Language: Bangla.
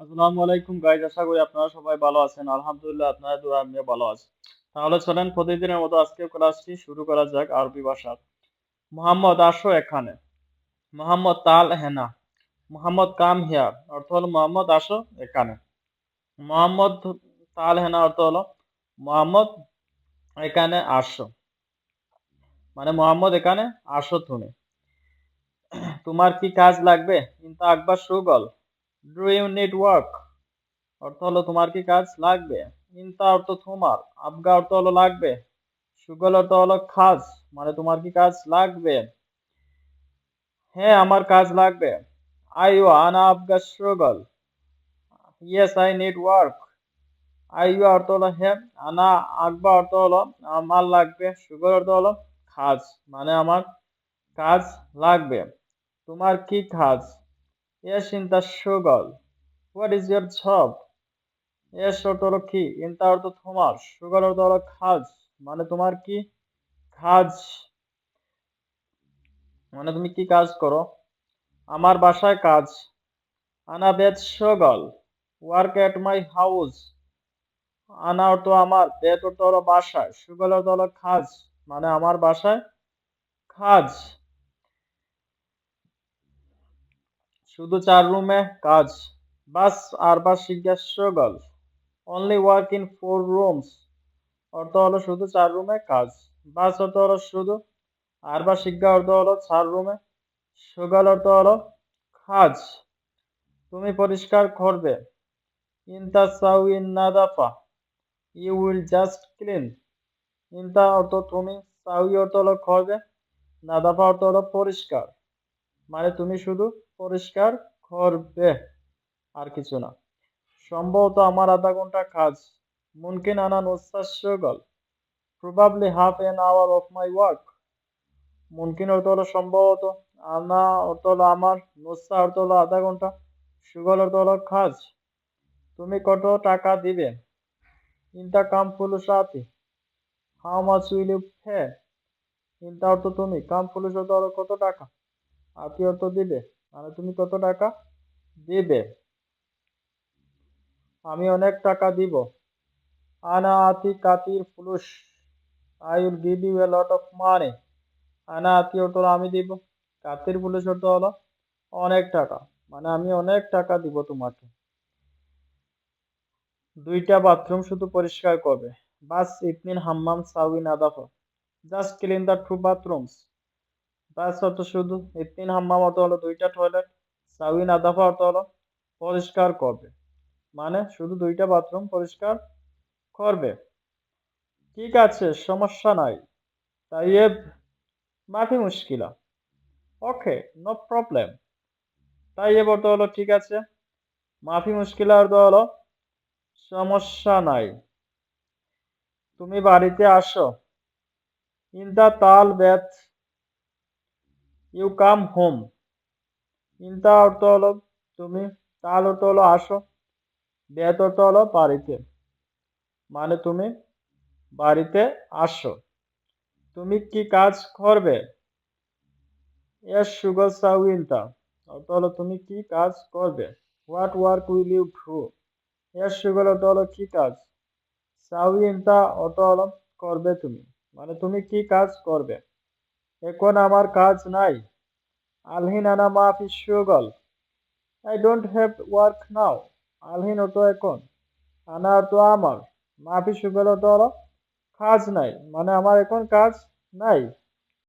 আসসালামু আলাইকুম গাইজ আশা করি আপনারা সবাই ভালো আছেন। আলহামদুলিল্লাহ আপনারা দোয়া আমিও ভালো আছি। তাহলে চলেন প্রতিদিনের মতো আজকে ক্লাসটি শুরু করা যাক আরবি ভাষার। মোহাম্মদ আসো এখানে। মোহাম্মদ তাল হেনা। মোহাম্মদ কাম হিয়ার, অর্থ হলো মোহাম্মদ আসো এখানে। মোহাম্মদ তাল হেনা অর্থ হলো মোহাম্মদ এখানে আসো। মানে মোহাম্মদ এখানে আসো তুমি। তোমার কি কাজ লাগবে? ইন্তা আকবার সুগল। ডু ইউ নিড ওয়ার্ক অর্থ হলো তোমার কি কাজ লাগবে? ইন্তা অর্থ তোমার আবগা অর্থ হলো লাগবে সুগল অর্থ হলো কাজ মানে তোমার কি কাজ লাগবে? হ্যাঁ আমার কাজ লাগবে। আই আইও আনা আবগা সুগল ইয়েস আই নিড ওয়ার্ক আইও অর্থ হলো হ্যাঁ আনা আকবা অর্থ হলো আমার লাগবে সুগল অর্থ হলো কাজ মানে আমার কাজ লাগবে। তোমার কি কাজ? Yes, in the struggle. What is your job? Yes অর্থ হলো কি? ইন্তা অর্থ তোমার। সুগল অর্থ হলো কাজ। মানে তোমার কি? কাজ। মানে তুমি কি কাজ করো? আমার বাসায় কাজ। আনা বেত সগল ওয়ার্ক এট মাই হাউস আনা অর্থ আমার বেত অর্থ হলো বাসায়। সুগল অর্থ হলো কাজ। মানে আমার বাসায় কাজ। শুধু চার রুমে কাজ। বাস আর বাস শিজ্ঞাস সগল only work in four rooms অর্থ হলো শুধু চার রুমে কাজ। বাস অর্থ হলো শুধু আর বা শিক্ষা অর্থ হলো চার রুমে সগল অর্থ হলো কাজ। তুমি পরিষ্কার করবে। ইনতা সাউ, ইন নাদাফা ইউ উইল জাস্ট ক্লিন। ইনতা অর্থ তুমি সাউই অর্থ হলো করবে নাদাফা অর্থ হলো পরিষ্কার। মানে তুমি শুধু পরিষ্কার করবে, আর কিছু না। সম্ভবত আমার আধা ঘণ্টা কাজ। মুমকিন আনা নুসাস সুগল probably half an hour of my work মুমকিন অর্থ হলো সম্ভবত আনা অর্থ হলো আমার নুসা অর্থ হলো আধা ঘণ্টা। সুগল অর্থ হলো কাজ। তুমি কত টাকা দিবে? ইনটা কাম ফুলুসাতি। How much will you pay ইনটা অর্থ তুমি। কাম ফুলুস অর্থ হলো কত টাকা? আতি অর্থ দিবে মানে তুমি কত টাকা? দিবে আমি অনেক টাকা দিব। আনা আতি কাতির ফুলুস I will give you a lot of money আনা আতি হলো আমি দিব। কাতির ফুলুস অর্থ হলো অনেক টাকা। মানে আমি অনেক টাকা দিব তোমাকে। দুইটা বাথরুম শুধু পরিষ্কার করবে। বাস ইতনিন হাম্মাম সাউই নাদাফা just clean the two bathrooms বাস অর্থ শুধু ইতনিন হাম্মাম অর্থ হলো দুইটা টয়লেট সাউই নাদাফা অর্থ হলো পরিষ্কার করবে। মানে শুধু দুইটা বাথরুম পরিষ্কার করবে। ঠিক আছে, সমস্যা নাই। তাইয়েব মাফি মুশকিলা। ওকে নো প্রবলেম তাইয়েব অর্থ হলো, ঠিক আছে। মাফি মুশকিলা অর্থ হলো, সমস্যা নাই। তুমি বাড়িতে আসো। ইন দা তাল বেথ ইউ কাম হোম ইনতা অর্থ হলো তুমি তাল অর্থ হলো আসো। বেত অর্থ হলো বাড়িতে। মানে তুমি বাড়িতে আসো। তুমি কি কাজ করবে? এস সুগল সাউইনতা অর্থ হলো তুমি কি কাজ করবে? What work will you do S সুগল অর্থ হলো কি কাজ? সাউইনতা অর্থ হলো করবে তুমি। মানে তুমি কি কাজ করবে? এখন আমার কাজ নাই। আলহিন আনা মাফি সুগল I don't have work now আলহিন অর্থ এখন। আনা তো আমার। মাফি সুগল তো কাজ নাই। মানে আমার এখন কাজ নাই।